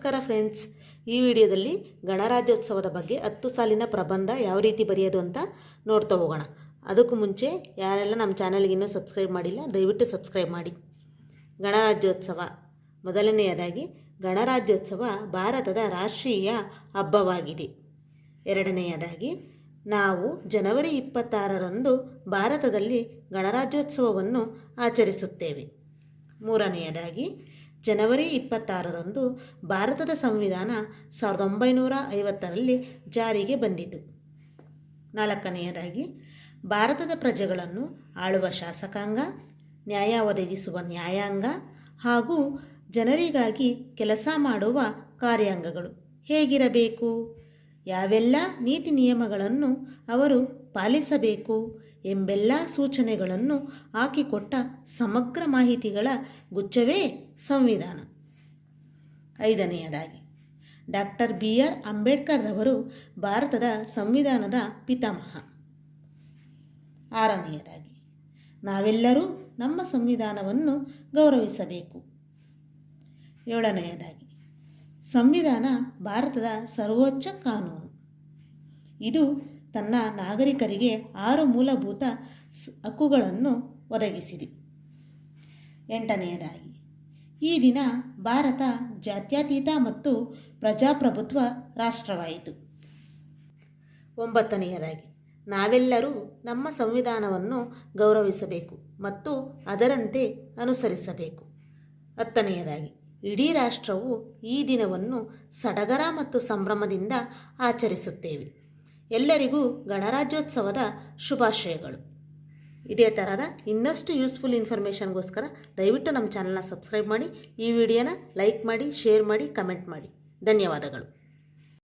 ನಮಸ್ಕಾರ ಫ್ರೆಂಡ್ಸ್. ಈ ವಿಡಿಯೋದಲ್ಲಿ ಗಣರಾಜ್ಯೋತ್ಸವದ ಬಗ್ಗೆ ಹತ್ತು ಸಾಲಿನ ಪ್ರಬಂಧ ಯಾವ ರೀತಿ ಬರೆಯೋದು ಅಂತ ನೋಡ್ತಾ ಹೋಗೋಣ. ಅದಕ್ಕೂ ಮುಂಚೆ ಯಾರೆಲ್ಲ ನಮ್ಮ ಚಾನಲ್ಗೆ ಇನ್ನೂ ಸಬ್ಸ್ಕ್ರೈಬ್ ಮಾಡಿಲ್ಲ, ದಯವಿಟ್ಟು ಸಬ್ಸ್ಕ್ರೈಬ್ ಮಾಡಿ. ಗಣರಾಜ್ಯೋತ್ಸವ. ಮೊದಲನೆಯದಾಗಿ, ಗಣರಾಜ್ಯೋತ್ಸವ ಭಾರತದ ರಾಷ್ಟ್ರೀಯ ಹಬ್ಬವಾಗಿದೆ. ಎರಡನೆಯದಾಗಿ, ನಾವು ಜನವರಿ ಇಪ್ಪತ್ತಾರರಂದು ಭಾರತದಲ್ಲಿ ಗಣರಾಜ್ಯೋತ್ಸವವನ್ನು ಆಚರಿಸುತ್ತೇವೆ. ಮೂರನೆಯದಾಗಿ ಜನವರಿ ಇಪ್ಪತ್ತಾರರಂದು ಭಾರತದ ಸಂವಿಧಾನ ಸಾವಿರದ ಒಂಬೈನೂರ ಐವತ್ತರಲ್ಲಿ ಜಾರಿಗೆ ಬಂದಿತು. ನಾಲ್ಕನೆಯದಾಗಿ, ಭಾರತದ ಪ್ರಜೆಗಳನ್ನು ಆಳುವ ಶಾಸಕಾಂಗ ನ್ಯಾಯ ಒದಗಿಸುವ ನ್ಯಾಯಾಂಗ ಹಾಗೂ ಜನರಿಗಾಗಿ ಕೆಲಸ ಮಾಡುವ ಕಾರ್ಯಾಂಗಗಳು ಹೇಗಿರಬೇಕು? ಯಾವೆಲ್ಲ ನೀತಿ ನಿಯಮಗಳನ್ನು ಅವರು ಪಾಲಿಸಬೇಕು? ಎಂಬೆಲ್ಲ ಸೂಚನೆಗಳನ್ನು ಹಾಕಿಕೊಟ್ಟ ಸಮಗ್ರ ಮಾಹಿತಿಗಳ ಗುಚ್ಛವೇ ಸಂವಿಧಾನ. ಐದನೆಯದಾಗಿ, ಡಾಕ್ಟರ್ ಬಿ ಆರ್ ಅಂಬೇಡ್ಕರ್ ರವರು ಭಾರತದ ಸಂವಿಧಾನದ ಪಿತಾಮಹ. ಆರನೆಯದಾಗಿ, ನಾವೆಲ್ಲರೂ ನಮ್ಮ ಸಂವಿಧಾನವನ್ನು ಗೌರವಿಸಬೇಕು. ಏಳನೆಯದಾಗಿ, ಸಂವಿಧಾನ ಭಾರತದ ಸರ್ವೋಚ್ಚ ಕಾನೂನು. ಇದು ತನ್ನ ನಾಗರಿಕರಿಗೆ ಆರು ಮೂಲಭೂತ ಹಕ್ಕುಗಳನ್ನು ಒದಗಿಸಿದೆ. ಎಂಟನೆಯದಾಗಿ, ಈ ದಿನ ಭಾರತ ಜಾತ್ಯತೀತ ಮತ್ತು ಪ್ರಜಾಪ್ರಭುತ್ವ ರಾಷ್ಟ್ರವಾಯಿತು. ಒಂಬತ್ತನೆಯದಾಗಿ, ನಾವೆಲ್ಲರೂ ನಮ್ಮ ಸಂವಿಧಾನವನ್ನು ಗೌರವಿಸಬೇಕು ಮತ್ತು ಅದರಂತೆ ಅನುಸರಿಸಬೇಕು. ಹತ್ತನೆಯದಾಗಿ, ಇಡೀ ರಾಷ್ಟ್ರವು ಈ ದಿನವನ್ನು ಸಡಗರ ಮತ್ತು ಸಂಭ್ರಮದಿಂದ ಆಚರಿಸುತ್ತೇವೆ. ಎಲ್ಲರಿಗೂ ಗಣರಾಜ್ಯೋತ್ಸವದ ಶುಭಾಶಯಗಳು. ಇದೇ ಥರದ ಇನ್ನಷ್ಟು ಯೂಸ್ಫುಲ್ ಇನ್ಫಾರ್ಮೇಷನ್ಗೋಸ್ಕರ ದಯವಿಟ್ಟು ನಮ್ಮ ಚಾನಲ್ನ ಸಬ್ಸ್ಕ್ರೈಬ್ ಮಾಡಿ, ಈ ವಿಡಿಯೋನ ಲೈಕ್ ಮಾಡಿ ಶೇರ್ ಮಾಡಿ ಕಮೆಂಟ್ ಮಾಡಿ. ಧನ್ಯವಾದಗಳು.